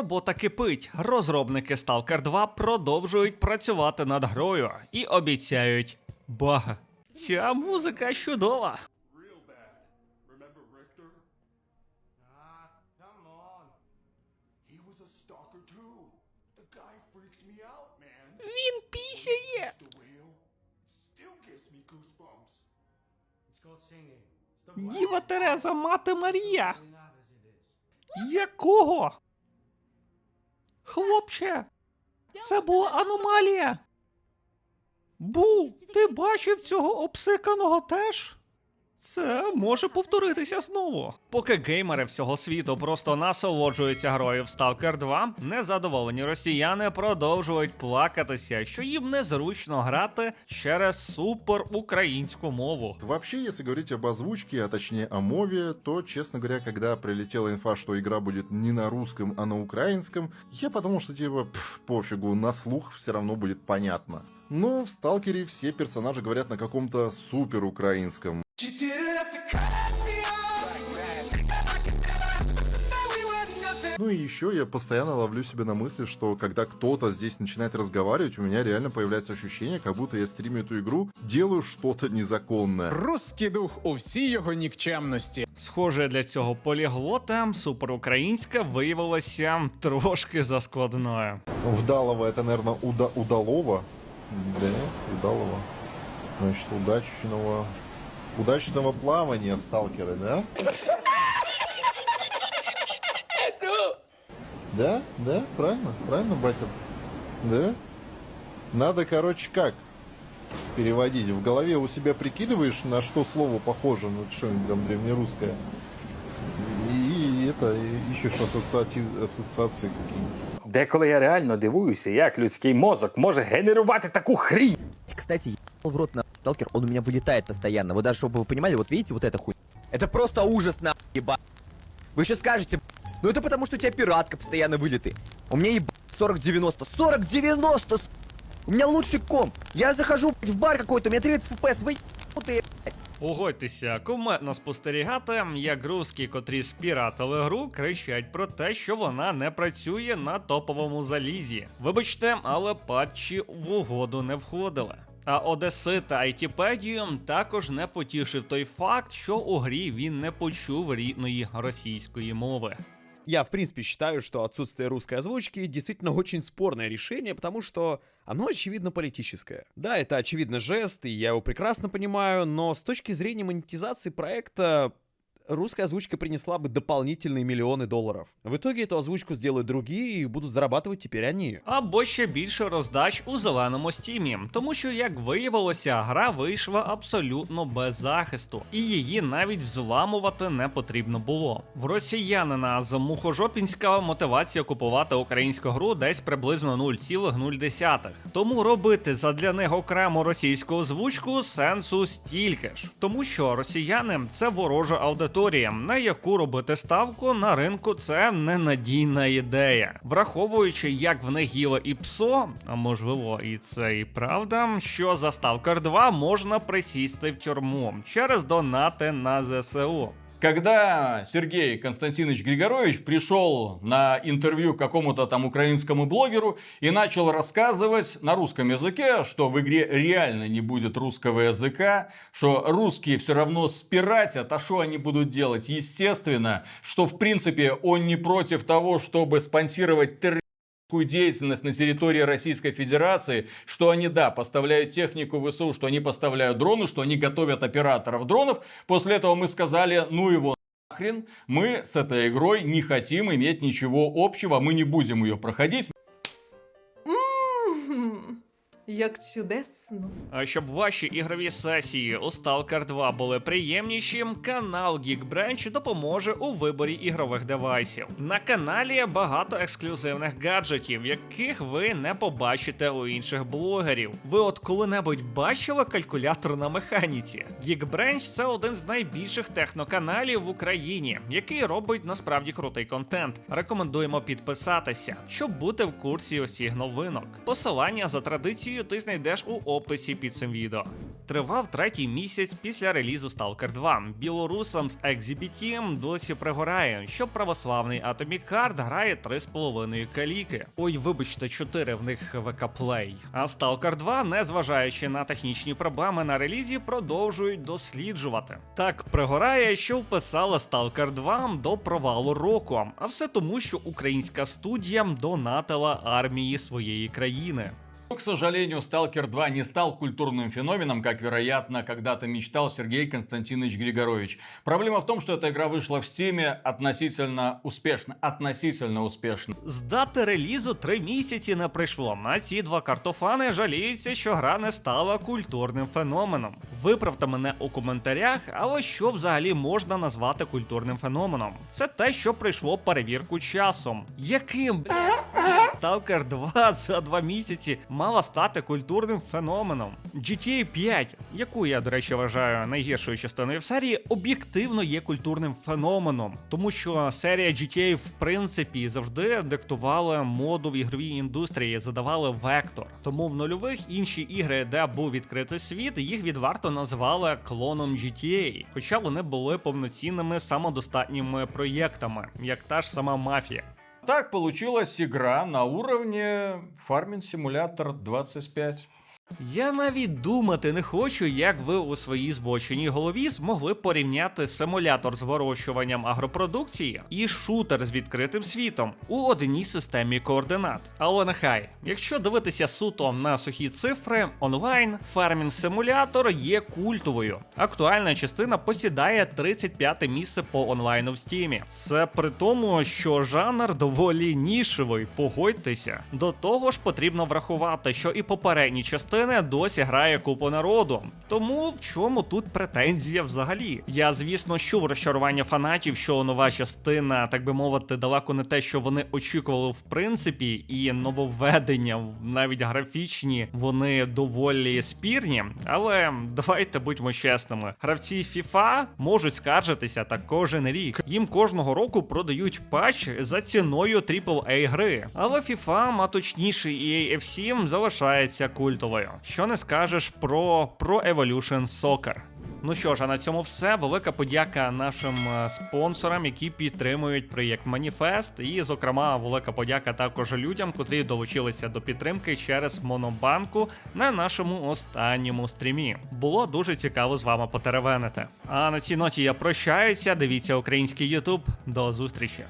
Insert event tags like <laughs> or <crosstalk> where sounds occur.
робота кипить. Розробники Stalker 2 продовжують працювати над грою і обіцяють бага. Ця музика чудова. Ah. Він пісяє. Діва Тереза, мати Марія. Якого? Хлопче, це була аномалія. Бу, ти бачив цього обсиканого теж? Це може повторитися знову. Поки геймери всього світу просто насолоджуються грою в Stalker 2, незадоволені росіяни продовжують плакатися, що їм незручно грати через суперукраїнську мову. Вообще, если говорить об озвучке, а точнее о мове, то, честно говоря, когда прилетела инфа, что игра будет не на русском, а на украинском, я подумал, что типа, пф, пофигу, на слух все равно будет понятно. Но в Сталкере все персонажи говорят на каком-то супер украинском. Ну и еще я постоянно ловлю себя на мысли, что когда кто-то здесь начинает разговаривать, у меня реально появляется ощущение, как будто я стримю эту игру, делаю что-то незаконное. Русський дух у всій його нікчемності. Схоже, для цього поліглота суперукраїнська виявилася трошки заскладною. Вдалова это, наверное, уда удалова. Да нет, удалова. Значит, удачного... Удачного плавания, сталкеры, да? Да, да, правильно, правильно, батя? Да? Надо, короче, как переводить? В голове у себя прикидываешь, на что слово похоже, ну что-нибудь там древнерусское. И, и это, и ищешь ассоциати... ассоциации какие-нибудь. Деколи я реально дивуюся, як людський мозок може генерувати таку хрінь. Кстати, ебал в рот на сталкер, он у меня вылетает постоянно. Вот даже чтобы вы понимали, вот видите, вот эта хуйня. Это просто ужас на еба. Вы еще скажете, ну это потому, что у тебя пиратка постоянно вылеты. У меня еб 40-90. 40-90! с***. У меня лучший комп. Я захожу блядь, в бар какой-то, у меня 30 FPS, вы ебанутые, блядь. Погодьтеся, кумедно спостерігати, як русські, котрі спіратили гру, кричать про те, що вона не працює на топовому залізі. Вибачте, але патчі в угоду не входили. А Одесита Айтіпедію також не потішив той факт, що у грі він не почув рідної російської мови. Я, в принципе, считаю, что отсутствие русской озвучки действительно очень спорное решение, потому что оно, очевидно, политическое. Да, это, очевидно, жест, и я его прекрасно понимаю, но с точки зрения монетизации проекта русская озвучка принесла бы дополнительные миллионы долларов. В итоге эту озвучку сделают другие и будут зарабатывать теперь они. Або ще більше роздач у зеленому стімі, тому що, як виявилося, гра вийшла абсолютно без захисту, і її навіть взламувати не потрібно було. В росіянина з мухожопінська мотивація купувати українську гру десь приблизно 0,0. Тому робити задля них окрему російську озвучку сенсу стільки ж, тому що росіяни це ворожа аудиторія, на яку робити ставку на ринку це ненадійна ідея. Враховуючи, як в них їло і псо, а можливо, і це і правда, що за Сталкер 2 можна присісти в тюрму через донати на ЗСУ. Когда Сергей Константинович Григорович пришел на интервью какому-то там украинскому блогеру и начал рассказывать на русском языке, что в игре реально не будет русского языка, что русские все равно спиратят, а что они будут делать? Естественно, что в принципе он не против того, чтобы спонсировать террористическую деятельность на территории Российской Федерации, что они, да, поставляют технику в ВСУ, что они поставляют дроны, что они готовят операторов дронов. После этого мы сказали, ну его нахрен, мы с этой игрой не хотим иметь ничего общего, мы не будем ее проходить. Як чудесно. А щоб ваші ігрові сесії у Stalker 2 були приємніші, канал Geekbench допоможе у виборі ігрових девайсів. На каналі багато ексклюзивних гаджетів, яких ви не побачите у інших блогерів. Ви от коли-небудь бачили калькулятор на механіці? Geekbench – це один з найбільших техноканалів в Україні, який робить насправді крутий контент. Рекомендуємо підписатися, щоб бути в курсі усіх новинок. Посилання за традицією ти знайдеш у описі під цим відео. Тривав третій місяць після релізу Stalker 2. Білорусам з Exhibit досі пригорає, що православний Atomic Heart грає 3,5 каліки. Ой, вибачте, 4 в них ВК Play. А Stalker 2, незважаючи на технічні проблеми на релізі, продовжують досліджувати. Так пригорає, що вписала Stalker 2 до провалу року, а все тому, що українська студія донатила армії своєї країни. Но, к сожалению, Stalker 2 не стал культурным феноменом, как, вероятно, когда-то мечтал Сергей Константинович Григорович. Проблема в том, что эта игра вышла в Стиме относительно успешно. Относительно успешно. З дати релізу три місяці не прийшло, а ці два картофани жаліються, що гра не стала культурним феноменом. Виправте мене у коментарях, але що взагалі можна назвати культурним феноменом? Це те, що пройшло перевірку часом. Яким бля, <laughs> Stalker <laughs> 2 за два місяці мала стати культурним феноменом. GTA 5, яку я, до речі, вважаю найгіршою частиною в серії, об'єктивно є культурним феноменом, тому що серія GTA в принципі завжди диктувала моду в ігровій індустрії, задавали вектор. Тому в нульових інші ігри, де був відкритий світ, їх відверто називали клоном GTA, хоча вони були повноцінними самодостатніми проєктами, як та ж сама мафія. Так получилась игра на уровне Farming Simulator 25. Я навіть думати не хочу, як ви у своїй збоченій голові змогли порівняти симулятор з вирощуванням агропродукції і шутер з відкритим світом у одній системі координат. Але нехай, якщо дивитися суто на сухі цифри, онлайн фармінг симулятор є культовою. Актуальна частина посідає 35 місце по онлайну в стімі. Це при тому, що жанр доволі нішевий, погодьтеся. До того ж, потрібно врахувати, що і попередні частини досі грає купу народу. Тому в чому тут претензія взагалі? Я, звісно, чув розчарування фанатів, що нова частина, так би мовити, далеко не те, що вони очікували в принципі, і нововведення, навіть графічні, вони доволі спірні. Але давайте будьмо чесними: гравці FIFA можуть скаржитися так кожен рік. Їм кожного року продають патч за ціною AAA гри. Але FIFA, а точніше EA F7, залишається культовою. Що не скажеш про Pro Evolution Soccer. Ну що ж, а на цьому все. Велика подяка нашим е, спонсорам, які підтримують проєкт Маніфест. І, зокрема, велика подяка також людям, котрі долучилися до підтримки через Монобанку на нашому останньому стрімі. Було дуже цікаво з вами потеревенити. А на цій ноті я прощаюся. Дивіться український Ютуб. До зустрічі.